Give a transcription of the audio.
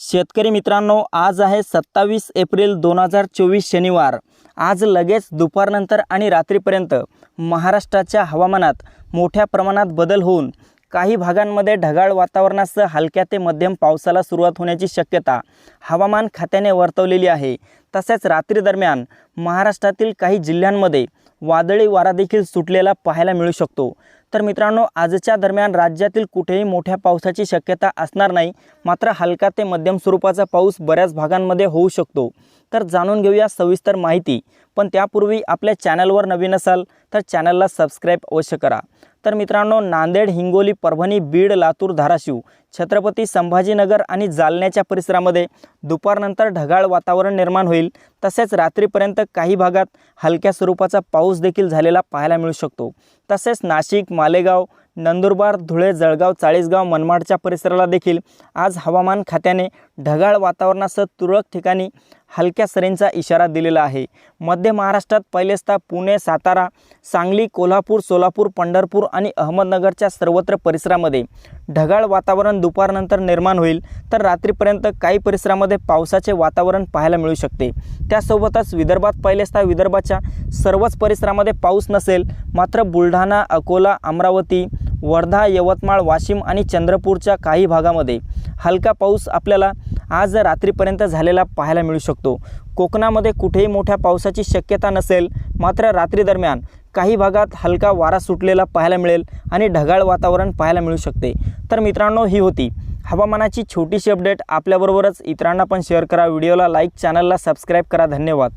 शेतकरी मित्रांनो आज आहे सत्तावीस एप्रिल दोन हजार चोवीस शनिवार. आज लगेच दुपारनंतर आणि रात्रीपर्यंत महाराष्ट्राच्या हवामानात मोठ्या प्रमाणात बदल होऊन काही भागांमध्ये ढगाळ वातावरणासह हलक्या ते मध्यम पावसाला सुरुवात होण्याची शक्यता हवामान खात्याने वर्तवलेली आहे. तसेच रात्री दरम्यान महाराष्ट्रातील काही जिल्ह्यांमध्ये वादळी वारा देखील सुटलेला पाहायला मिळू शकतो. तर मित्रांनो आजच्या दरम्यान राज्यातील कुठेही मोठ्या पावसाची शक्यता असणार नाही. मात्र हलका ते मध्यम स्वरूपाचा पाऊस बऱ्याच भागांमध्ये होऊ शकतो. तर जाणून घेऊया सविस्तर माहिती. पण त्यापूर्वी आपल्या चॅनलवर नवीन असाल तर चॅनलला सबस्क्राईब अवश्य करा. तर मित्रांनो नांदेड हिंगोली परभणी बीड लातूर धाराशिव छत्रपती संभाजीनगर आणि जालन्याच्या परिसरामध्ये दुपारनंतर ढगाळ वातावरण निर्माण होईल. तसेच रात्रीपर्यंत काही भागात हलक्या स्वरूपाचा पाऊस देखील झालेला पाहायला मिळू शकतो. तसेच नाशिक मालेगाव नंदुरबार धुळे जळगाव चाळीसगाव मनमाडच्या परिसराला देखील आज हवामान खात्याने ढगाळ वातावरणासह तुरळक ठिकाणी हलक्या सरींचा इशारा दिलेला आहे. मध्य महाराष्ट्रात पहिलेचदा पुणे सातारा सांगली कोल्हापूर सोलापूर पंढरपूर आणि अहमदनगरच्या सर्वत्र परिसरामध्ये ढगाळ वातावरण दुपारनंतर निर्माण होईल. तर रात्रीपर्यंत काही परिसरामध्ये पावसाचे वातावरण पाहायला मिळू शकते. त्यासोबतच विदर्भात पहिलेचदा विदर्भाच्या सर्वच परिसरामध्ये पाऊस नसेल मात्र बुलढाणा अकोला अमरावती वर्धा यवतमाळ वाशिम आणि चंद्रपूरच्या काही भागामध्ये हलका पाऊस आपल्याला आज रात्रीपर्यंत झालेला पाहायला मिळू शकतो. कोकणामध्ये कुठेही मोठ्या पावसाची शक्यता नसेल मात्र रात्री दरम्यान काही भागात हलका वारा सुटलेला पाहायला मिळेल आणि ढगाळ वातावरण पाहायला मिळू शकते. तर मित्रांनो ही होती हवामानाची छोटीशी अपडेट. आपल्याबरोबरच इतरांना पण शेअर करा. व्हिडिओला लाईक चॅनलला सबस्क्राईब करा. धन्यवाद.